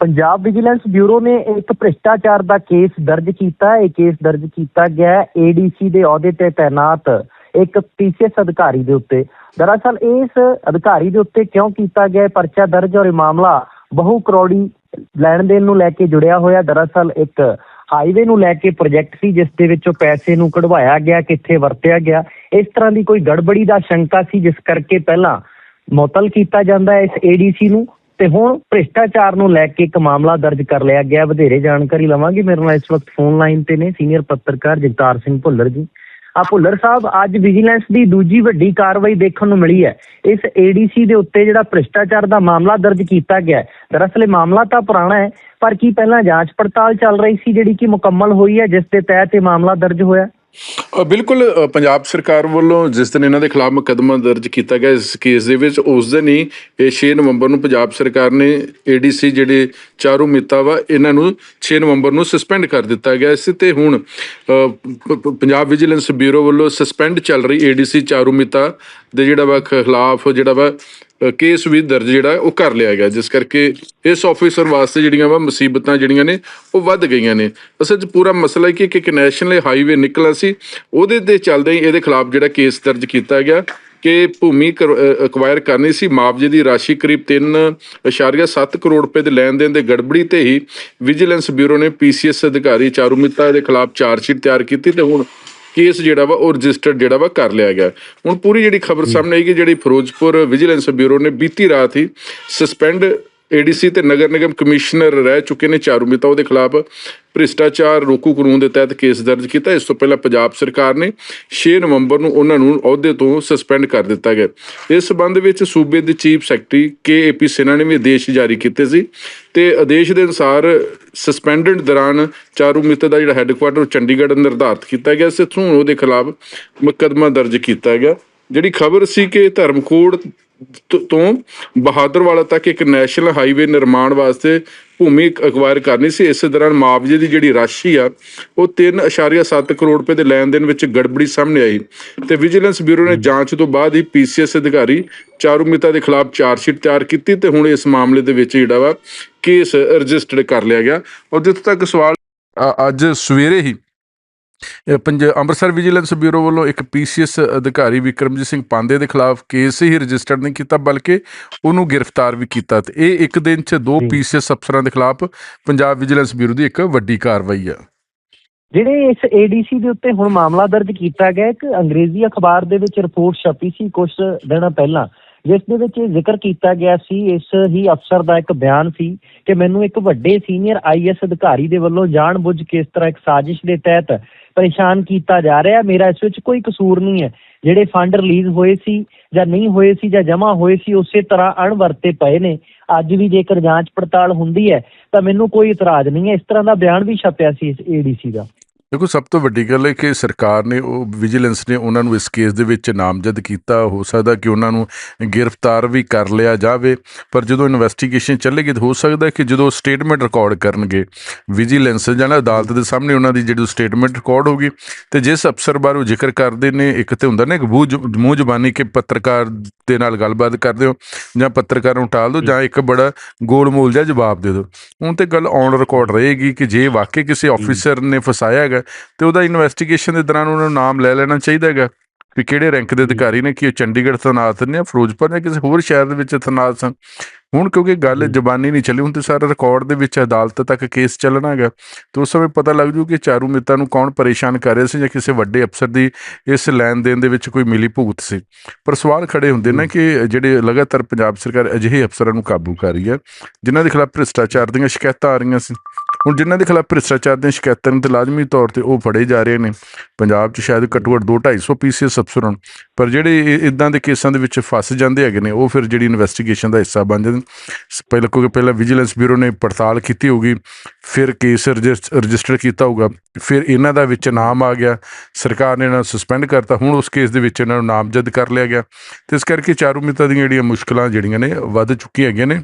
Punjab vigilance bureau ਨੇ ਇੱਕ ਭ੍ਰਿਸ਼ਟਾਚਾਰ ਦਾ ਕੇਸ ਦਰਜ ਕੀਤਾ ਇਹ ਕੇਸ ਦਰਜ ਕੀਤਾ ਗਿਆ ਹੈ। ਏਡੀਸੀ ਦੇ ਅਹੁਦੇ ਤੇ ਤਾਇਨਾਤ ਇੱਕ ਪੀਸੀਐਸ ਅਧਿਕਾਰੀ ਦੇ ਉੱਤੇ। ਦਰਅਸਲ ਇਸ ਅਧਿਕਾਰੀ ਦੇ ਉੱਤੇ ਕਿਉਂ ਕੀਤਾ ਗਿਆ ਪਰਚਾ ਦਰਜ ਔਰ ਇਹ ਮਾਮਲਾ ਬਹੁ ਕਰੋੜੀ ਲੈਣ ਦੇਣ ਨੂੰ ਲੈ ਕੇ ਜੁੜਿਆ ਹੋਇਆ। ਦਰਅਸਲ ਇੱਕ ਹਾਈਵੇ ਨੂੰ ਲੈ ਕੇ ਪ੍ਰੋਜੈਕਟ ਸੀ, ਜਿਸ ਦੇ ਵਿੱਚੋਂ ਪੈਸੇ ਨੂੰ ਕਢਵਾਇਆ ਗਿਆ, ਕਿੱਥੇ ਵਰਤਿਆ ਗਿਆ। ਇਸ ਤਰ੍ਹਾਂ ਦੀ ਕੋਈ ਗੜਬੜੀ ਦਾ ਸ਼ੰਕਾ ਸੀ, ਜਿਸ ਕਰਕੇ ਪਹਿਲਾਂ ਮੁਅੱਤਲ ਕੀਤਾ ਜਾਂਦਾ ਹੈ ਇਸ ਏਡੀਸੀ ਨੂੰ। ਤੇ ਹੁਣ ਭ੍ਰਿਸ਼ਟਾਚਾਰ ਨੂੰ ਲੈ ਕੇ ਇੱਕ ਮਾਮਲਾ ਦਰਜ ਕਰ ਲਿਆ ਗਿਆ। ਵਧੇਰੇ ਜਾਣਕਾਰੀ ਲਵਾਂਗੇ। ਮੇਰੇ ਨਾਲ ਇਸ ਵਕਤ ਫੋਨ ਲਾਈਨ ਤੇ ਨੇ ਸੀਨੀਅਰ ਪੱਤਰਕਾਰ ਜਗਤਾਰ ਸਿੰਘ ਭੁੱਲਰ ਜੀ। ਆ ਭੁੱਲਰ ਸਾਹਿਬ, ਅੱਜ ਵਿਜੀਲੈਂਸ ਦੀ ਦੂਜੀ ਵੱਡੀ ਕਾਰਵਾਈ ਦੇਖਣ ਨੂੰ ਮਿਲੀ ਹੈ। ਇਸ ਏਡੀਸੀ ਦੇ ਉੱਤੇ ਜਿਹੜਾ ਭ੍ਰਿਸ਼ਟਾਚਾਰ ਦਾ ਮਾਮਲਾ ਦਰਜ ਕੀਤਾ ਗਿਆ ਦਰਅਸਲ ਇਹ ਮਾਮਲਾ ਤਾਂ ਪੁਰਾਣਾ ਹੈ, ਪਰ ਕੀ ਪਹਿਲਾਂ ਜਾਂਚ ਪੜਤਾਲ ਚੱਲ ਰਹੀ ਸੀ, ਜਿਹੜੀ ਕਿ ਮੁਕੰਮਲ ਹੋਈ ਹੈ, ਜਿਸ ਦੇ ਤਹਿਤ ਇਹ ਮਾਮਲਾ ਦਰਜ ਹੋਇਆ? ਬਿਲਕੁਲ ਅ, ਪੰਜਾਬ ਸਰਕਾਰ ਵੱਲੋਂ ਜਿਸ ਦਿਨ ਇਹਨਾਂ ਦੇ ਖਿਲਾਫ ਮੁਕੱਦਮਾ ਦਰਜ ਕੀਤਾ ਗਿਆ ਇਸ ਕੇਸ ਦੇ ਵਿੱਚ ਉਸ ਦਿਨ ਹੀ ਇਹ 6 ਨਵੰਬਰ ਨੂੰ ਪੰਜਾਬ ਸਰਕਾਰ ਨੇ ਏਡੀਸੀ ਜਿਹੜੇ ਚਾਰੂ ਮਿੱਤਾ ਵਾ ਇਹਨਾਂ ਨੂੰ 6 ਨਵੰਬਰ ਨੂੰ ਸਸਪੈਂਡ ਕਰ ਦਿੱਤਾ ਗਿਆ ਸੀ ਤੇ ਹੁਣ ਅ, ਪ- ਪ- ਪੰਜਾਬ ਵਿਜੀਲੈਂਸ ਬਿਊਰੋ ਵੱਲੋਂ ਸਸਪੈਂਡ ਚੱਲ ਰਹੀ ਏਡੀਸੀ ਚਾਰੂ ਮਿੱਤਾ ਦੇ ਜਿਹੜਾ ਵਾ ਖਿਲਾਫ ਜਿਹੜਾ ਵਾ ਕੇਸ ਵੀ ਦਰਜ ਜਿਹੜਾ ਉਹ ਕਰ ਲਿਆ ਗਿਆ। ਜਿਸ ਕਰਕੇ ਇਸ ਆਫੀਸਰ ਵਾਸਤੇ ਜਿਹੜੀਆਂ ਵਾ ਮੁਸੀਬਤਾਂ ਜਿਹੜੀਆਂ ਨੇ, ਉਹ ਵੱਧ ਗਈਆਂ ਨੇ। ਅਸਲ 'ਚ ਪੂਰਾ ਮਸਲਾ ਕਿ ਇੱਕ ਨੈਸ਼ਨਲ ਹਾਈਵੇ ਨਿਕਲਿਆ ਸੀ। ਉਹਦੇ ਤੇ ਚੱਲਦੇ ਹੀ ਇਹਦੇ ਖਿਲਾਫ ਜਿਹੜਾ ਕੇਸ ਦਰਜ ਕੀਤਾ ਗਿਆ ਕਿ ਭੂਮੀ ਅਕਵਾਇਰ ਕਰਨੀ ਸੀ। ਮੁਆਵਜ਼ੇ ਦੀ ਰਾਸ਼ੀ ਕਰੀਬ 3.7 ਕਰੋੜ ਰੁਪਏ ਦੇ ਲੈਣ ਦੇਣ ਦੇ ਗੜਬੜੀ ਤੇ ਹੀ ਵਿਜੀਲੈਂਸ ਬਿਊਰੋ ਨੇ ਪੀਸੀਐਸ ਅਧਿਕਾਰੀ ਚਾਰੂ ਮਿੱਤਾ ਦੇ ਖਿਲਾਫ ਚਾਰਜਸ਼ੀਟ ਤਿਆਰ ਕੀਤੀ ਤੇ ਹੁਣ ਕੇਸ ਜਿਹੜਾ ਵਾ ਉਹ ਰਜਿਸਟਰਡ ਜਿਹੜਾ ਵਾ ਕਰ ਲਿਆ ਗਿਆ। ਹੁਣ ਪੂਰੀ ਜਿਹੜੀ ਖਬਰ ਸਾਹਮਣੇ ਆਈ ਕਿ ਜਿਹੜੀ ਫਿਰੋਜ਼ਪੁਰ ਵਿਜੀਲੈਂਸ ਬਿਊਰੋ ਨੇ ਬੀਤੀ ਰਾਤ ਹੀ ਸਸਪੈਂਡ ਏਡੀਸੀ ਤੇ ਨਗਰ ਨਿਗਮ ਕਮਿਸ਼ਨਰ ਰਹਿ ਚੁੱਕੇ ਨੇ ਚਾਰੂ ਮਿਤਾ ਉਹਦੇ ਖਿਲਾਫ। ਭ੍ਰਿਸ਼ਟਾਚਾਰ ਰੋਕੂ ਕਾਨੂੰਨ ਦੇ ਤਹਿਤ ਕੇਸ ਦਰਜ ਕੀਤਾ। ਇਸ ਤੋਂ ਪਹਿਲਾਂ ਪੰਜਾਬ ਸਰਕਾਰ ਨੇ 6 ਨਵੰਬਰ ਨੂੰ ਉਹਨਾਂ ਨੂੰ ਅਹੁਦੇ ਤੋਂ ਸਸਪੈਂਡ ਕਰ ਦਿੱਤਾ ਗਿਆ। ਇਸ ਸਬੰਧ ਵਿੱਚ ਸੂਬੇ ਦੇ ਚੀਫ ਸੈਕਟਰੀ ਕੇਏਪੀ ਸਿਨਾ ਨੇ ਵੀ ਆਦੇਸ਼ ਜਾਰੀ ਕੀਤੇ ਸੀ। ਤੇ ਆਦੇਸ਼ ਦੇ ਅਨੁਸਾਰ ਸਸਪੈਂਡਡ ਦੌਰਾਨ ਚਾਰੂ ਮਿੱਤ ਦਾ ਜਿਹੜਾ ਹੈੱਡਕੁਆਟਰ ਚੰਡੀਗੜ੍ਹ ਨਿਰਧਾਰਤ ਕੀਤਾ ਗਿਆ। ਸੀ ਤੋਂ ਉਹਦੇ ਖਿਲਾਫ ਮੁਕੱਦਮਾ ਦਰਜ ਕੀਤਾ ਗਿਆ। ਜਿਹੜੀ ਖਬਰ ਸੀ ਕਿ ਧਰਮਕੋਟ ਤ- ਤੋਂ ਬਹਾਦਰਵਾਲਾ ਤੱਕ ਇੱਕ ਨੈਸ਼ਨਲ ਹਾਈਵੇ ਨਿਰਮਾਣ ਵਾਸਤੇ ਭੂਮੀ ਅਕਵਾਇਰ ਕਰਨੀ ਸੀ। ਇਸ ਦੌਰਾਨ ਮੁਆਵਜ਼ੇ ਦੀ ਜਿਹੜੀ ਰਾਸ਼ੀ ਆ, ਉਹ 3.7 ਕਰੋੜ ਰੁਪਏ ਦੇ ਲੈਣ ਦੇਣ ਵਿੱਚ ਗੜਬੜੀ ਸਾਹਮਣੇ ਆਈ। ਤੇ ਵਿਜੀਲੈਂਸ ਬਿਊਰੋ ਨੇ ਜਾਂਚ ਤੋਂ ਬਾਅਦ ਹੀ ਪੀਸੀਐਸ ਅਧਿਕਾਰੀ ਚਾਰੂ ਮਿਤਾ ਦੇ ਖਿਲਾਫ ਚਾਰਜਸ਼ੀਟ ਤਿਆਰ ਕੀਤੀ ਤੇ ਹੁਣ ਇਸ ਮਾਮਲੇ ਦੇ ਵਿੱਚ ਜਿਹੜਾ ਵਾ ਕੇਸ ਰਜਿਸਟਰਡ ਕਰ ਲਿਆ ਗਿਆ। ਔਰ ਜਿੱਥੇ ਤੱਕ ਸਵਾਲ ਅੱਜ ਸਵੇਰੇ ਹੀ ਪੰਜ ਅੰਮ੍ਰਿਤਸਰ ਵਿਜੀਲੈਂਸ ਬਿਊਰੋ ਵੱਲੋਂ ਇੱਕ ਪੀਸੀਐਸ ਅਧਿਕਾਰੀ ਵਿਕਰਮਜੀਤ ਸਿੰਘ ਪਾਂਡੇ ਦੇ ਖਿਲਾਫ ਕੇਸ ਹੀ ਰਜਿਸਟਰਡ ਨਹੀਂ ਕੀਤਾ ਬਲਕਿ ਉਹਨੂੰ ਗ੍ਰਿਫਤਾਰ ਵੀ ਕੀਤਾ ਤੇ ਇਹ ਇੱਕ ਦਿਨ 'ਚ ਦੋ। ਪੀਸੀਐਸ ਅਫਸਰਾਂ ਦੇ ਖਿਲਾਫ ਪੰਜਾਬ ਵਿਜੀਲੈਂਸ ਬਿਊਰੋ ਦੀ ਇੱਕ ਵੱਡੀ ਕਾਰਵਾਈ ਆ ਜਿਹੜੇ ਇਸ ਏਡੀਸੀ ਦੇ ਉੱਤੇ ਹੁਣ ਮਾਮਲਾ ਦਰਜ ਕੀਤਾ ਗਿਆ ਇੱਕ ਅੰਗਰੇਜ਼ੀ ਅਖਬਾਰ ਦੇ ਵਿੱਚ ਰਿਪੋਰਟ ਛਪੀ ਸੀ ਕੁਝ ਦਿਨ ਪਹਿਲਾਂ ਜਿਸ ਦੇ ਵਿੱਚ ਇਹ ਜ਼ਿਕਰ ਕੀਤਾ ਗਿਆ ਸੀ ਇਸ ਹੀ ਅਫਸਰ ਦਾ ਇੱਕ ਬਿਆਨ ਸੀ ਕਿ ਮੈਨੂੰ ਇੱਕ ਵੱਡੇ ਸੀਨੀਅਰ ਆਈਐਸ ਅਧਿਕਾਰੀ ਦੇ ਵੱਲੋਂ ਜਾਣਬੁੱਝ ਕੇ ਇਸ ਤਰ੍ਹਾਂ ਇੱਕ ਸਾਜ਼ਿਸ਼ ਦੇ ਤਹਿਤ ਪਰੇਸ਼ਾਨ ਕੀਤਾ ਜਾ ਰਿਹਾ। ਮੇਰਾ ਇਸ ਵਿੱਚ ਕੋਈ ਕਸੂਰ ਨਹੀਂ ਹੈ। ਜਿਹੜੇ ਫੰਡ ਰਿਲੀਜ਼ ਹੋਏ ਸੀ ਜਾਂ ਨਹੀਂ ਹੋਏ ਸੀ ਜਾਂ ਜਮ੍ਹਾਂ ਹੋਏ ਸੀ, ਉਸੇ ਤਰ੍ਹਾਂ ਅਣਵਰਤੇ ਪਏ ਨੇ। ਅੱਜ ਵੀ ਜੇਕਰ ਜਾਂਚ ਪੜਤਾਲ ਹੁੰਦੀ ਹੈ, ਤਾਂ ਮੈਨੂੰ ਕੋਈ ਇਤਰਾਜ਼ ਨਹੀਂ ਹੈ। ਇਸ ਤਰ੍ਹਾਂ ਦਾ ਬਿਆਨ ਵੀ ਛਪਿਆ ਸੀ ਇਸ ਏਡੀਸੀ ਦਾ। ਦੇਖੋ ਸਭ ਤੋਂ ਵੱਡੀ ਗੱਲ ਹੈ ਕਿ ਸਰਕਾਰ ਨੇ ਉਹ ਵਿਜੀਲੈਂਸ ਨੇ ਉਹਨਾਂ ਨੂੰ ਇਸ ਕੇਸ ਦੇ ਵਿੱਚ ਨਾਮਜ਼ਦ ਕੀਤਾ। ਹੋ ਸਕਦਾ ਕਿ ਉਹਨਾਂ ਨੂੰ ਗ੍ਰਿਫਤਾਰ ਵੀ ਕਰ ਲਿਆ ਜਾਵੇ ਪਰ ਜਦੋਂ ਇਨਵੈਸਟੀਗੇਸ਼ਨ ਚੱਲੇਗੀ ਤਾਂ ਹੋ ਸਕਦਾ ਕਿ ਜਦੋਂ ਸਟੇਟਮੈਂਟ ਰਿਕਾਰਡ ਕਰਨਗੇ ਵਿਜੀਲੈਂਸ ਜਾਂ ਅਦਾਲਤ ਦੇ ਸਾਹਮਣੇ ਉਹਨਾਂ ਦੀ ਜਿਹੜੀ ਸਟੇਟਮੈਂਟ ਰਿਕਾਰਡ ਹੋਗੀ ਤੇ ਜਿਸ ਅਫਸਰ ਬਾਰੇ ਉਹ ਜ਼ਿਕਰ ਕਰਦੇ ਨੇ ਇੱਕ ਤੇ ਹੁੰਦਾ ਨਾ ਇੱਕ ਮੂੰਹ ਜ਼ੁਬਾਨੀ ਕਿ ਪੱਤਰਕਾਰ ਦੇ ਨਾਲ ਗੱਲਬਾਤ ਕਰਦੇ ਹੋ ਜਾਂ ਪੱਤਰਕਾਰ ਨੂੰ ਟਾਲ ਦਿਓ ਜਾਂ ਇੱਕ ਬੜਾ ਗੋਲਮੋਲ ਜਿਹਾ ਜਵਾਬ ਦੇ ਦਿਓ। ਹੁਣ ਤੇ ਗੱਲ ਔਨ ਰਿਕਾਰਡ ਰਹੇਗੀ ਕਿ ਜੇ ਵਾਕਈ ਕਿਸੇ ਆਫੀਸਰ ਨੇ ਫਸਾਇਆ ਹੈਗਾ। ਤੇ ਉਹਦਾ ਇਨਵੈਸਟੀਗੇਸ਼ਨ ਦੇ ਦੌਰਾਨ ਉਹਨਾਂ ਨੂੰ ਨਾਮ ਲੈ ਲੈਣਾ ਚਾਹੀਦਾ ਹੈਗਾ ਕਿ ਕਿਹੜੇ ਰੈਂਕ ਦੇ ਅਧਿਕਾਰੀ ਨੇ ਕਿ ਉਹ ਚੰਡੀਗੜ੍ਹ ਤੈਨਾਤ ਨੇ ਜਾਂ ਫਿਰੋਜ਼ਪੁਰ ਜਾਂ ਕਿਸੇ ਹੋਰ ਸ਼ਹਿਰ ਦੇ ਵਿੱਚ ਤੈਨਾਤ ਸਨ। ਹੁਣ ਕਿਉਂਕਿ ਗੱਲ। ਜ਼ਬਾਨੀ ਨਹੀਂ ਚੱਲੀ ਹੁਣ ਤੇ ਸਾਰਾ ਰਿਕਾਰਡ ਦੇ ਵਿੱਚ ਅਦਾਲਤ ਤੱਕ ਕੇਸ ਚੱਲਣਾ ਹੈਗਾ। ਤੇ ਉਸ ਸਮੇਂ ਪਤਾ ਲੱਗ ਜੂ ਕਿ ਚਾਰੂ ਮਿੱਤਾ ਨੂੰ ਕੌਣ ਪਰੇਸ਼ਾਨ ਕਰ ਰਿਹਾ ਸੀ ਜਾਂ ਕਿਸੇ ਵੱਡੇ ਅਫਸਰ ਦੀ ਇਸ ਲੈਣ ਦੇਣ ਦੇ ਵਿੱਚ ਕੋਈ ਮਿਲੀ ਭੁਗਤ ਸੀ। ਪਰ ਸਵਾਲ ਖੜੇ ਹੁੰਦੇ ਨੇ ਕਿ ਜਿਹੜੇ ਲਗਾਤਾਰ ਪੰਜਾਬ ਸਰਕਾਰ ਅਜਿਹੇ ਅਫਸਰਾਂ ਨੂੰ ਕਾਬੂ ਕਰ ਰਹੀ ਹੈ ਜਿਨ੍ਹਾਂ ਦੇ ਖਿਲਾਫ ਭ੍ਰਿਸ਼ਟਾਚਾਰ ਦੀਆਂ ਸ਼ਿਕਾਇਤਾਂ ਆ ਰਹੀਆਂ ਸੀ। ਹੁਣ ਜਿਨ੍ਹਾਂ ਦੇ ਖਿਲਾਫ ਭ੍ਰਿਸ਼ਟਾਚਾਰ ਦੀਆਂ ਸ਼ਿਕਾਇਤਾਂ ਨੇ ਤੇ ਲਾਜ਼ਮੀ ਤੌਰ ਤੇ ਉਹ ਫੜੇ ਜਾ ਰਹੇ ਨੇ, ਪੰਜਾਬ 'ਚ ਸ਼ਾਇਦ ਘੱਟੋ ਘੱਟ 2-250 ਪੀਸੀਐਸ ਅਫਸਰ ਹੋਣ, ਪਰ ਜਿਹੜੇ ਇਦਾਂ ਦੇ ਕੇਸਾਂ ਦੇ ਵਿੱਚ ਫਸ ਜਾਂਦੇ ਹੈਗੇ ਨੇ, ਉਹ ਫਿਰ ਜਿਹੜੀ ਇਨਵੈਸਟੀਗੇਸ਼ਨ ਦਾ ਹਿੱਸਾ ਬਣ ਜਾਂਦੇ ਸ- ਪਹਿਲਾਂ ਕਿਉਂਕਿ ਪਹਿਲਾਂ ਵਿਜੀਲੈਂਸ ਬਿਊਰੋ ਨੇ ਪੜਤਾਲ ਕੀਤੀ ਹੋਊਗੀ, ਫਿਰ ਕੇਸ ਰਜਿਸ- ਰਜਿਸਟਰ ਕੀਤਾ ਹੋਊਗਾ, ਫਿਰ ਇਹਨਾਂ ਦਾ ਵਿੱਚ ਨਾਮ ਆ ਗਿਆ, ਸਰਕਾਰ ਨੇ ਇਹਨਾਂ ਨੂੰ ਸਸਪੈਂਡ ਕਰਤਾ, ਹੁਣ ਉਸ ਕੇਸ ਦੇ ਵਿੱਚ ਇਹਨਾਂ ਨੂੰ ਨਾਮਜ਼ਦ ਕਰ ਲਿਆ ਗਿਆ। ਤੇ ਇਸ ਕਰਕੇ ਚਾਰੂ ਮਿੱਤਾ ਦੀਆਂ ਜਿਹੜੀਆਂ ਮੁਸ਼ਕਲਾਂ ਜਿਹੜੀਆਂ ਨੇ, ਵੱਧ ਚੁੱਕੀਆਂ ਹੈਗੀਆਂ ਨੇ।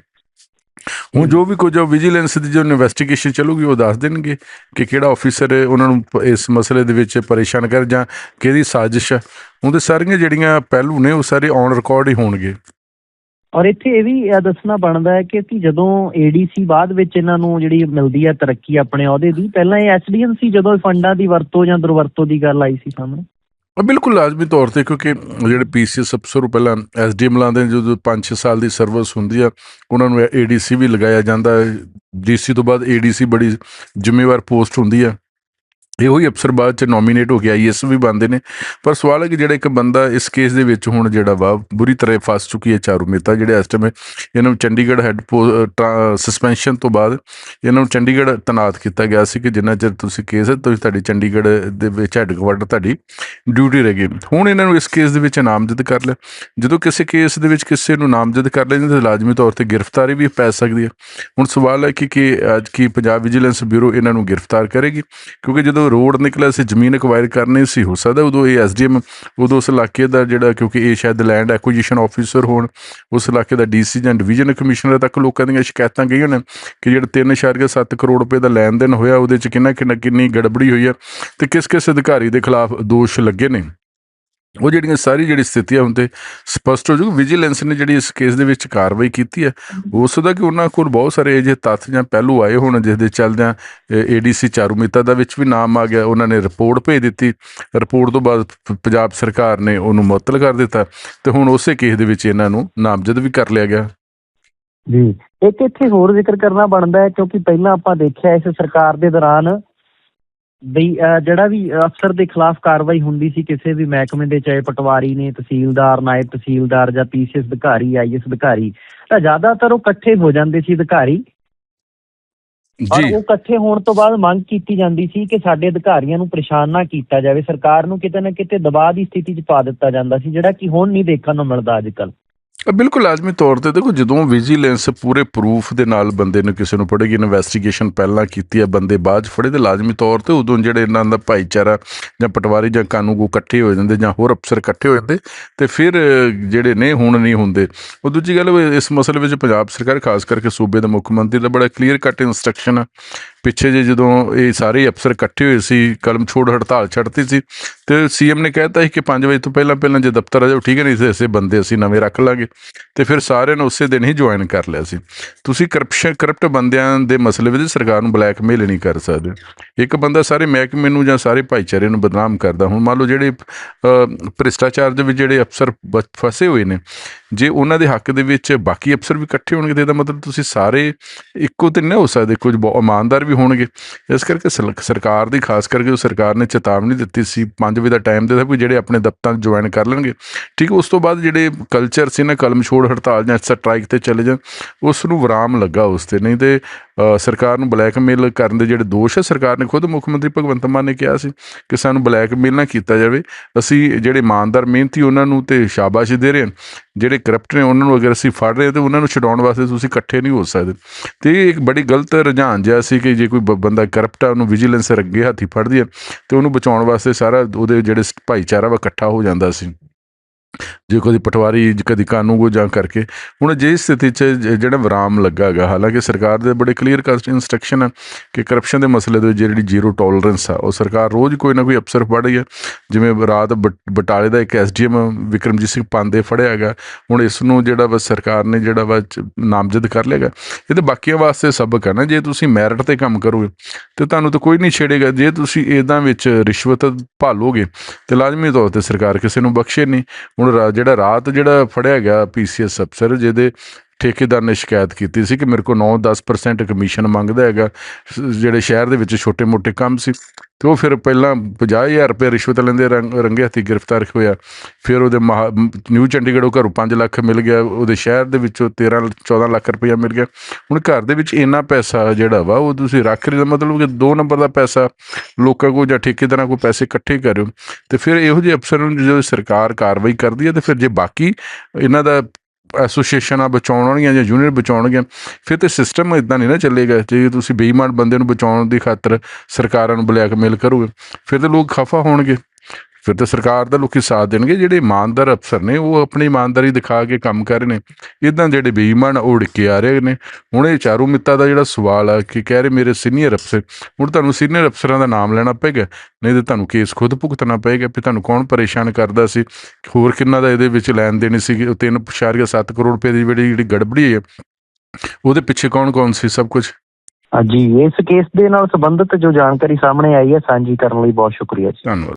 ਹੁਣ ਜੋ ਵੀ ਕੁਝ ਵਿਜੀਲੈਂਸ ਦੀ ਜੋ ਇਨਵੈਸਟੀਗੇਸ਼ਨ ਚੱਲੂਗੀ, ਉਹ ਦੱਸ ਦੇਣਗੇ ਕਿ ਕਿਹੜਾ ਆਫੀਸਰ ਉਹਨਾਂ ਨੂੰ ਇਸ ਮਸਲੇ ਦੇ ਵਿੱਚ ਪਰੇਸ਼ਾਨ ਕਰ ਜਾਂ ਕਿਹਦੀ ਸਾਜ਼ਿਸ਼ ਹੈ ਉਹਦੇ ਸਾਰੀਆਂ ਜਿਹੜੀਆਂ ਪਹਿਲੂ ਨੇ, ਉਹ ਸਾਰੇ ਔਨ ਰਿਕਾਰਡ ਹੀ ਹੋਣਗੇ। ਔਰ ਇੱਥੇ ਇਹ ਵੀ ਦੱਸਣਾ ਬਣਦਾ ਹੈ ਕਿ ਕਿ ਜਦੋਂ ਏਡੀਸੀ ਬਾਅਦ ਵਿੱਚ ਇਹਨਾਂ ਨੂੰ ਜਿਹੜੀ ਮਿਲਦੀ ਹੈ ਤਰੱਕੀ ਆਪਣੇ ਅਹੁਦੇ ਦੀ, ਪਹਿਲਾਂ ਇਹ ਐਸਡੀਐਮ ਸੀ ਜਦੋਂ ਫੰਡਾਂ ਦੀ ਵਰਤੋਂ ਜਾਂ ਦੁਰਵਰਤੋਂ ਦੀ ਗੱਲ ਆਈ ਸੀ ਸਾਹਮਣੇ। ਬਿਲਕੁਲ ਲਾਜ਼ਮੀ ਤੌਰ ਤੇ, ਕਿਉਂਕਿ ਜਿਹੜੇ ਪੀਸੀਐਸ ਅਫਸਰ ਉਹ ਪਹਿਲਾਂ ਐਸਡੀਐਮ ਲਾਉਂਦੇ ਨੇ, ਜਦੋਂ 5-6 ਸਾਲ ਦੀ ਸਰਵਿਸ ਹੁੰਦੀ ਆ, ਉਹਨਾਂ ਨੂੰ ਏਡੀਸੀ ਵੀ ਲਗਾਇਆ ਜਾਂਦਾ ਹੈ। ਡੀਸੀ ਤੋਂ ਬਾਅਦ ਏਡੀਸੀ ਬੜੀ ਜ਼ਿੰਮੇਵਾਰ ਪੋਸਟ ਹੁੰਦੀ ਆ। ਇਹੋ ਹੀ ਅਫਸਰ ਬਾਅਦ ਚ ਨੋਮੀਨੇਟ ਹੋ ਕੇ ਆਈਐਸ ਵੀ ਬਣਦੇ ਨੇ। ਪਰ ਸਵਾਲ ਹੈ ਕਿ ਜਿਹੜਾ ਇੱਕ ਬੰਦਾ ਇਸ ਕੇਸ ਦੇ ਵਿੱਚ ਹੁਣ ਜਿਹੜਾ ਵਾ, ਬੁਰੀ ਤਰ੍ਹਾਂ ਫਸ ਚੁੱਕੀ ਹੈ ਚਾਰੂ ਮਹਿਤਾ, ਜਿਹੜੇ ਇਸ ਟਾਈਮ ਇਹਨਾਂ ਨੂੰ ਚੰਡੀਗੜ੍ਹ ਹੈੱਡ ਸਸਪੈਂਸ਼ਨ ਤੋਂ ਬਾਅਦ ਇਹਨਾਂ ਨੂੰ ਚੰਡੀਗੜ੍ਹ ਤਨਾਤ ਕੀਤਾ ਗਿਆ ਸੀ ਕਿ ਜਿੰਨਾ ਚਿਰ ਤੁਸੀਂ ਕੇਸ ਹੈ, ਤੁਸੀਂ ਤੁਹਾਡੀ ਚੰਡੀਗੜ੍ਹ ਦੇ ਵਿੱਚ ਹੈੱਡਕੁਆਟਰ ਤੁਹਾਡੀ ਡਿਊਟੀ ਰਹੇਗੀ ਹੁਣ ਇਹਨਾਂ ਨੂੰ ਇਸ ਕੇਸ ਦੇ ਵਿੱਚ ਨਾਮਜ਼ਦ ਕਰ ਲਿਆ। ਜਦੋਂ ਕਿਸੇ ਕੇਸ ਦੇ ਵਿੱਚ ਕਿਸੇ ਨੂੰ ਨਾਮਜ਼ਦ ਕਰ ਲੈਂਦੇ ਤਾਂ ਲਾਜ਼ਮੀ ਤੌਰ ਤੇ ਗ੍ਰਿਫਤਾਰੀ ਵੀ ਪੈ ਸਕਦੀ ਹੈ। ਹੁਣ ਸਵਾਲ ਹੈ ਕਿ ਕਿ ਅੱਜ ਕੀ ਪੰਜਾਬ ਵਿਜੀਲੈਂਸ ਬਿਊਰੋ ਇਹਨਾਂ ਨੂੰ ਗ੍ਰਿਫਤਾਰ ਕਰੇਗੀ? ਕਿਉਂਕਿ ਜਦੋਂ ਰੋਡ ਨਿਕਲਿਆ ਸੀ, ਜ਼ਮੀਨ ਐਕਵਾਇਰ ਕਰਨੀ ਸੀ, ਹੋ ਸਕਦਾ ਉਦੋਂ ਇਹ ਐਸਡੀਐਮ ਉਦੋਂ ਉਸ ਇਲਾਕੇ ਦਾ ਜਿਹੜਾ ਕਿਉਂਕਿ ਇਹ ਸ਼ਾਇਦ ਲੈਂਡ ਐਕੁਜੀਸ਼ਨ ਆਫੀਸਰ ਹੋਣ, ਉਸ ਇਲਾਕੇ ਦਾ ਡੀਸੀ ਜਾਂ ਡਿਵੀਜ਼ਨ ਕਮਿਸ਼ਨਰ ਤੱਕ ਲੋਕਾਂ ਦੀਆਂ ਸ਼ਿਕਾਇਤਾਂ ਗਈਆਂ ਨੇ ਕਿ ਜਿਹੜਾ 3.7 ਕਰੋੜ ਰੁਪਏ ਦਾ ਲੈਣ ਦੇਣ ਹੋਇਆ, ਉਹਦੇ ਚ ਕਿੰਨਾ ਕਿੰਨਾ ਕਿੰਨੀ ਗੜਬੜੀ ਹੋਈ ਹੈ ਤੇ ਕਿਸ ਕਿਸ ਅਧਿਕਾਰੀ ਦੇ ਖਿਲਾਫ ਦੋਸ਼ ਲੱਗੇ ਨੇ? ਉਹ ਜਿਹੜੀਆਂ ਸਾਰੀ ਜਿਹੜੀ ਸਥਿਤੀਆਂ ਹੁੰਦੇ ਸਪਸ਼ਟ ਹੋ ਜੂ ਵਿਜੀਲੈਂਸ ਨੇ ਜਿਹੜੀ ਇਸ ਕੇਸ ਦੇ ਵਿੱਚ ਕਾਰਵਾਈ ਕੀਤੀ ਹੈ ਉਸ ਦਾ ਕਿ ਉਹਨਾਂ ਕੋਲ ਬਹੁਤ ਸਾਰੇ ਅਜਿਹੇ ਤੱਥ ਜਾਂ ਪਹਿਲੂ ਆਏ ਹੋਣ ਜਿਸ ਦੇ ਚੱਲਦਿਆਂ ਏਡੀਸੀ ਚਾਰੂ ਮਹਿਤਾ ਦਾ ਵਿੱਚ ਵੀ ਨਾਮ ਆ ਗਿਆ। ਉਹਨਾਂ ਨੇ ਰਿਪੋਰਟ ਭੇਜ ਦਿੱਤੀ। ਰਿਪੋਰਟ ਤੋਂ ਬਾਅਦ ਪੰਜਾਬ ਸਰਕਾਰ ਨੇ ਉਹਨੂੰ ਮੁਅੱਤਲ ਕਰ ਦਿੱਤਾ। ਤੇ ਹੁਣ ਉਸੇ ਕੇਸ ਦੇ ਵਿੱਚ ਇਹਨਾਂ ਨੂੰ ਨਾਮਜ਼ਦ ਵੀ ਕਰ ਲਿਆ ਗਿਆ। ਜੀ। ਇੱਕ ਇੱਥੇ ਹੋਰ ਜ਼ਿਕਰ ਕਰਨਾ ਬਣਦਾ ਹੈ ਕਿਉਂਕਿ ਪਹਿਲਾਂ ਆਪਾਂ ਦੇਖਿਆ ਇਸ ਸਰਕਾਰ ਦੇ ਦੌਰਾਨ ਵੀ ਅਹ, ਜਿਹੜਾ ਵੀ ਅਫਸਰ ਦੇ ਖਿਲਾਫ ਕਾਰਵਾਈ ਹੁੰਦੀ ਸੀ ਕਿਸੇ ਵੀ ਮਹਿਕਮੇ ਦੇ ਚਾਹੇ ਪਟਵਾਰੀ ਨੇ ਤਹਿਸੀਲਦਾਰ ਨਾਇਬ ਤਹਿਸੀਲਦਾਰ ਜਾਂ ਪੀਸੀਐਸ ਅਧਿਕਾਰੀ ਆਈਐਸ ਅਧਿਕਾਰੀ ਤਾਂ ਜ਼ਿਆਦਾਤਰ ਉਹ ਇਕੱਠੇ ਹੋ ਜਾਂਦੇ ਸੀ ਅਧਿਕਾਰੀ। ਔਰ ਜੀ। ਉਹ ਇਕੱਠੇ ਹੋਣ ਤੋਂ ਬਾਅਦ ਮੰਗ ਕੀਤੀ ਜਾਂਦੀ ਸੀ ਕਿ ਸਾਡੇ ਅਧਿਕਾਰੀਆਂ ਨੂੰ ਪਰੇਸ਼ਾਨ ਨਾ ਕੀਤਾ ਜਾਵੇ। ਸਰਕਾਰ ਨੂੰ ਕਿਤੇ ਨਾ ਕਿਤੇ ਦਬਾਅ ਦੀ ਸਥਿਤੀ 'ਚ ਪਾ ਦਿੱਤਾ ਜਾਂਦਾ ਸੀ ਜਿਹੜਾ ਕਿ ਹੁਣ ਨਹੀਂ ਦੇਖਣ ਨੂੰ ਮਿਲਦਾ ਅੱਜ ਕੱਲ੍ਹ। ਅ, ਬਿਲਕੁਲ ਲਾਜ਼ਮੀ ਤੌਰ ਤੇ ਦੇਖੋ, ਜਦੋਂ ਵਿਜੀਲੈਂਸ ਪੂਰੇ ਪ੍ਰੂਫ ਦੇ ਨਾਲ ਬੰਦੇ ਨੂੰ ਕਿਸੇ ਨੂੰ ਫੜੇਗੀ ਇਨਵੈਸਟੀਗੇਸ਼ਨ ਪਹਿਲਾਂ ਕੀਤੀ ਹੈ, ਬੰਦੇ ਬਾਅਦ 'ਚ ਫੜੇ, ਤੇ ਲਾਜ਼ਮੀ ਤੌਰ ਤੇ ਉਦੋਂ ਜਿਹੜੇ ਇਹਨਾਂ ਦਾ ਭਾਈਚਾਰਾ ਜਾਂ ਪਟਵਾਰੀ ਜਾਂ ਕਾਨੂੰਗੋ ਇਕੱਠੇ ਹੋ ਜਾਂਦੇ ਜਾਂ ਹੋਰ ਅਫਸਰ ਇਕੱਠੇ ਹੋ ਜਾਂਦੇ, ਤੇ ਫਿਰ ਜਿਹੜੇ ਨੇ ਹੁਣ ਨਹੀਂ ਹੁੰਦੇ। ਉਹ ਦੂਜੀ ਗੱਲ, ਇਸ ਮਸਲੇ ਵਿੱਚ ਪੰਜਾਬ ਸਰਕਾਰ, ਖਾਸ ਕਰਕੇ ਸੂਬੇ ਦੇ ਮੁੱਖ ਮੰਤਰੀ ਦਾ ਬੜਾ ਕਲੀਅਰ ਕੱਟ ਇਨਸਟਰਕਸ਼ਨ ਆ। ਪਿੱਛੇ ਜੇ ਜਦੋਂ ਇਹ ਸਾਰੇ ਅਫਸਰ ਇਕੱਠੇ ਹੋਏ ਸੀ, ਕਲਮ ਛੋੜ ਹੜਤਾਲ ਛੱਡਤੀ ਸੀ ਤੇ ਸੀਐਮ ਨੇ ਕਹਿਤਾ ਸੀ ਕਿ 5 ਵਜੇ ਤੋਂ ਪਹਿਲਾਂ ਪਹਿਲਾਂ ਜੇ ਦਫ਼ਤਰ ਆ ਜਾਓ, ਠੀਕ ਹੈ ਨਹੀਂ ਤੇ ਐਸੇ ਬੰਦੇ ਅਸੀਂ ਨਵੇਂ ਰੱਖ ਲਾਂਗੇ। ਤੇ ਫਿਰ ਸਾਰਿਆਂ ਨੇ ਉਸੇ ਦਿਨ ਹੀ ਜੁਆਇਨ ਕਰ ਲਿਆ ਸੀ। ਤੁਸੀਂ ਕਰਪਸ਼ਨ ਕਰਪਟ ਬੰਦਿਆਂ ਦੇ ਮਸਲੇ ਵਿੱਚ ਸਰਕਾਰ ਨੂੰ ਬਲੈਕਮੇਲ ਨਹੀਂ ਕਰ ਸਕਦੇ। ਇੱਕ ਬੰਦਾ ਸਾਰੇ ਮਹਿਕਮੇ ਨੂੰ ਜਾਂ ਸਾਰੇ ਭਾਈਚਾਰੇ ਨੂੰ ਬਦਨਾਮ ਕਰਦਾ। ਹੁਣ ਮੰਨ ਲਓ ਜਿਹੜੇ ਭ੍ਰਿਸ਼ਟਾਚਾਰ ਦੇ ਵਿੱਚ ਜਿਹੜੇ ਅਫਸਰ ਫਸੇ ਹੋਏ ਨੇ, ਜੇ ਉਹਨਾਂ ਦੇ ਹੱਕ ਦੇ ਵਿੱਚ ਬਾਕੀ ਅਫਸਰ ਵੀ ਇਕੱਠੇ ਹੋਣਗੇ, ਤੇ ਇਹਦਾ ਮਤਲਬ ਤੁਸੀਂ ਸਾਰੇ ਇੱਕੋ ਤੇ ਨਹੀਂ ਹੋ ਸਕਦੇ। ਕੁਝ ਬਹੁਤ ਇਮਾਨਦਾਰ ਵੀ ਹੋਣਗੇ। ਇਸ ਕਰਕੇ ਸਰਕਾਰ ਦੀ, ਖਾਸ ਕਰਕੇ ਉਹ ਸਰਕਾਰ ਨੇ ਚੇਤਾਵਨੀ ਦਿੱਤੀ ਸੀ 5 ਵਜੇ ਦਾ ਟਾਈਮ ਦਿੱਤਾ ਵੀ ਜਿਹੜੇ ਆਪਣੇ ਦਫ਼ਤਰਾਂ ਜੁਆਇਨ ਕਰ ਲੈਣਗੇ। ਠੀਕ ਉਸ ਤੋਂ ਬਾਅਦ ਜਿਹੜੇ ਕਲਚਰ ਸੀ ਨਾ ਕਲਮ ਛੋੜ ਹੜਤਾਲ ਜਾਂ ਸਟ੍ਰਾਈਕ ਤੇ ਚਲੇ ਜਾਣ, ਉਸ ਨੂੰ ਵਿਰਾਮ ਲੱਗਾ ਉਸ ਤੇ। ਨਹੀਂ ਤੇ ਸਰਕਾਰ ਨੂੰ ਬਲੈਕਮੇਲ ਕਰਨ ਦੇ ਜਿਹੜੇ ਦੋਸ਼ ਹੈ ਸਰਕਾਰ ਨੇ ਖੁਦ ਮੁੱਖ ਮੰਤਰੀ ਭਗਵੰਤ ਮਾਨ ਨੇ ਕਿਹਾ ਸੀ ਕਿ ਸਾਨੂੰ ਬਲੈਕਮੇਲ ਨਾ ਕੀਤਾ ਜਾਵੇ। ਅਸੀਂ ਜਿਹੜੇ ਇਮਾਨਦਾਰ, ਮਿਹਨਤੀ ਉਹਨਾਂ ਨੂੰ ਤੇ ਸ਼ਾਬਾਸ਼ ਦੇ ਰਹੇ ਹਾਂ। ਜਿਹੜੇ ਕਰਪਟ ਨੇ ਉਹਨਾਂ ਨੂੰ ਅਗਰ ਅਸੀਂ ਫੜ ਰਹੇ ਹਾਂ ਤੇ ਉਹਨਾਂ ਨੂੰ ਛਡਾਉਣ ਵਾਸਤੇ ਤੁਸੀਂ ਇਕੱਠੇ ਨਹੀਂ ਹੋ ਸਕਦੇ। ਤੇ ਇਹ ਇੱਕ ਬੜੀ ਗਲਤ ਰੁਝਾਨ ਜਿਹਾ ਸੀ ਕਿ ਜੇ ਕੋਈ ਬ- ਬੰਦਾ ਕਰਪਟ ਆ, ਉਹਨੂੰ ਵਿਜੀਲੈਂਸ ਅੱਗੇ ਹੱਥੀ ਫੜਦੀ ਹੈ ਤੇ ਉਹਨੂੰ ਬਚਾਉਣ ਵਾਸਤੇ ਸਾਰਾ ਉਹਦੇ ਜਿਹੜੇ ਭਾਈਚਾਰਾ ਵਾ ਇਕੱਠਾ ਹੋ ਜਾਂਦਾ ਸੀ। ਜੇ ਕਦੀ ਪਟਵਾਰੀ ਜ- ਕਦੀ ਕਾਨੂੰਗੋ ਜਾਂ ਕਰਕੇ। ਹੁਣ ਜੇ ਸਥਿਤੀ 'ਚ ਜਿਹੜਾ ਵਿਰਾਮ ਲੱਗਾ ਹੈਗਾ ਹਾਲਾਂਕਿ ਸਰਕਾਰ ਦੇ ਬੜੇ ਕਲੀਅਰ ਕਟ ਇਨਸਟਰਕਸ਼ਨ ਆ ਕਿ ਕਰਪਸ਼ਨ ਦੇ ਮਸਲੇ ਦੇ ਵਿੱਚ ਜਿਹੜੀ ਜ਼ੀਰੋ ਟੋਲਰੈਂਸ ਆ, ਉਹ ਸਰਕਾਰ ਰੋਜ਼ ਕੋਈ ਨਾ ਕੋਈ ਅਫਸਰ ਫੜ ਰਹੀ ਹੈ ਜਿਵੇਂ ਰਾਤ ਬਟ- ਬਟਾਲੇ ਦਾ ਇੱਕ ਐਸਡੀਐਮ ਵਿਕਰਮਜੀਤ ਸਿੰਘ ਪਾਂਦੇ ਫੜਿਆ ਹੈਗਾ ਹੁਣ ਇਸ ਨੂੰ ਜਿਹੜਾ ਵਾ ਸਰਕਾਰ ਨੇ ਜਿਹੜਾ ਵਾ ਨਾਮਜ਼ਦ ਕਰ ਲਿਆਗਾ ਇਹ ਤਾਂ ਬਾਕੀਆਂ ਵਾਸਤੇ ਸਬਕ ਹੈ ਨਾ, ਜੇ ਤੁਸੀਂ ਮੈਰਿਟ ਤੇ ਕੰਮ ਕਰੋਗੇ, ਤੇ ਤੁਹਾਨੂੰ ਤਾਂ ਕੋਈ ਨਹੀਂ ਛੇੜੇਗਾ। ਜੇ ਤੁਸੀਂ ਇਹਦਾਂ ਵਿੱਚ ਰਿਸ਼ਵਤ ਭਾਲੋਗੇ, ਤੇ ਲਾਜ਼ਮੀ ਤੌਰ ਤੇ ਸਰਕਾਰ ਕਿਸੇ ਨੂੰ ਬਖਸ਼ੇ ਨਹੀਂ। ਹੁਣ ਜਿਹੜਾ ਰਾਤ ਜਿਹੜਾ ਫੜਿਆ ਗਿਆ ਪੀਸੀਐਸ ਅਫਸਰ ਜਿਹਦੇ ਠੇਕੇਦਾਰ ਨੇ ਸ਼ਿਕਾਇਤ ਕੀਤੀ ਸੀ ਕਿ ਮੇਰੇ ਕੋਲ 9-10% ਕਮਿਸ਼ਨ ਮੰਗਦਾ ਹੈਗਾ ਜਿਹੜੇ ਸ਼ਹਿਰ ਦੇ ਵਿੱਚ ਛੋਟੇ-ਮੋਟੇ ਕੰਮ ਸੀ। ਤੇ ਉਹ ਫਿਰ ਪਹਿਲਾਂ 50000 ਰੁਪਏ ਰਿਸ਼ਵਤ ਲੈਂਦੇ ਰੰਗ- ਰੰਗੇ ਹੱਥੀ ਗ੍ਰਿਫਤਾਰ ਹੋਇਆ। ਫਿਰ ਉਹਦੇ ਮਹਾ- ਨਿਊ ਚੰਡੀਗੜ੍ਹੋਂ ਘਰੋਂ 5 ਲੱਖ ਮਿਲ ਗਿਆ, ਉਹਦੇ ਸ਼ਹਿਰ ਦੇ ਵਿੱਚੋਂ 13 14 ਲੱਖ ਰੁਪਇਆ ਮਿਲ ਗਿਆ। ਹੁਣ ਘਰ ਦੇ ਵਿੱਚ ਇੰਨਾ ਪੈਸਾ ਜਿਹੜਾ ਵਾ, ਉਹ ਤੁਸੀਂ ਰੱਖ ਰਹੇ ਦਾ ਮਤਲਬ ਕਿ 2 ਨੰਬਰ ਦਾ ਪੈਸਾ ਲੋਕਾਂ ਕੋਲ ਜਾਂ ਠੇਕੇਦਾਰਾਂ ਕੋਲ ਪੈਸੇ ਇਕੱਠੇ ਕਰਿਓ। ਤੇ ਫਿਰ ਇਹੋ ਜਿਹੇ ਅਫਸਰਾਂ ਨੂੰ ਜਦੋਂ ਸਰਕਾਰ ਕਾਰਵਾਈ ਕਰਦੀ ਹੈ, ਤੇ ਫਿਰ ਜੇ ਬਾਕੀ ਇਹਨਾਂ ਦਾ ਐਸੋਸੀਏਸ਼ਨਾਂ ਬਚਾਉਣਗੀਆਂ ਜਾਂ ਯੂਨੀਅਨ ਬਚਾਉਣਗੀਆਂ, ਫਿਰ ਤੇ ਸਿਸਟਮ ਇਦਾਂ ਨਹੀਂ ਨਾ ਚੱਲੇਗਾ ਜੇ ਤੁਸੀਂ ਬੇਈਮਾਨ ਬੰਦੇ ਨੂੰ ਬਚਾਉਣ ਦੀ ਖਾਤਰ ਸਰਕਾਰਾਂ ਨੂੰ ਬਲੈਕਮੇਲ ਕਰੋਗੇ, ਫਿਰ ਤੇ ਲੋਕ ਖਫਾ ਹੋਣਗੇ। ਫਿਰ ਤਾਂ ਸਰਕਾਰ ਦਾ ਲੋਕੀ ਸਾਥ ਦੇਣਗੇ ਜਿਹੜੇ ਇਮਾਨਦਾਰ ਅਫਸਰ ਨੇ ਉਹ ਆਪਣੀ ਇਮਾਨਦਾਰੀ ਦਿਖਾ ਕੇ ਕੰਮ ਕਰ ਰਹੇ ਨੇ। ਇਦਾਂ ਜਿਹੜੇ ਬੇਈਮਾਨ ਉੜ ਕੇ ਆ ਰਹੇ ਨੇ। ਹੁਣ ਇਹ ਚਾਰੂ ਮਿੱਤਾ ਦਾ ਜਿਹੜਾ ਸਵਾਲ ਆ ਕਿ ਕਹਿ ਰਹੇ ਮੇਰੇ ਸੀਨੀਅਰ ਅਫਸਰ ਹੁਣ ਤੁਹਾਨੂੰ ਸੀਨੀਅਰ ਅਫਸਰਾਂ ਦਾ ਨਾਮ ਲੈਣਾ ਪਏਗਾ ਨਹੀਂ ਤੇ ਤੁਹਾਨੂੰ ਕੇਸ ਖੁਦ ਭੁਗਤਣਾ ਪਏਗਾ ਵੀ ਤੁਹਾਨੂੰ ਕੌਣ ਪਰੇਸ਼ਾਨ ਕਰਦਾ ਸੀ? ਹੋਰ ਕਿੰਨਾ ਦਾ ਇਹਦੇ ਵਿੱਚ ਲੈਣ ਦੇਣੀ ਸੀ? 3.7 ਕਰੋੜ ਰੁਪਏ ਦੀ ਜਿਹੜੀ ਜਿਹੜੀ ਗੜਬੜੀ ਹੈ ਉਹਦੇ ਪਿੱਛੇ ਕੌਣ ਕੌਣ ਸੀ ਸਭ ਕੁਝ? ਹਾਂਜੀ ਇਸ ਕੇਸ ਦੇ ਨਾਲ ਸੰਬੰਧਿਤ ਜੋ ਜਾਣਕਾਰੀ ਸਾਹਮਣੇ ਆਈ ਹੈ ਸਾਂਝੀ ਕਰਨ ਲਈ ਬਹੁਤ ਸ਼ੁਕਰੀਆ ਜੀ। ਧੰਨਵਾਦ।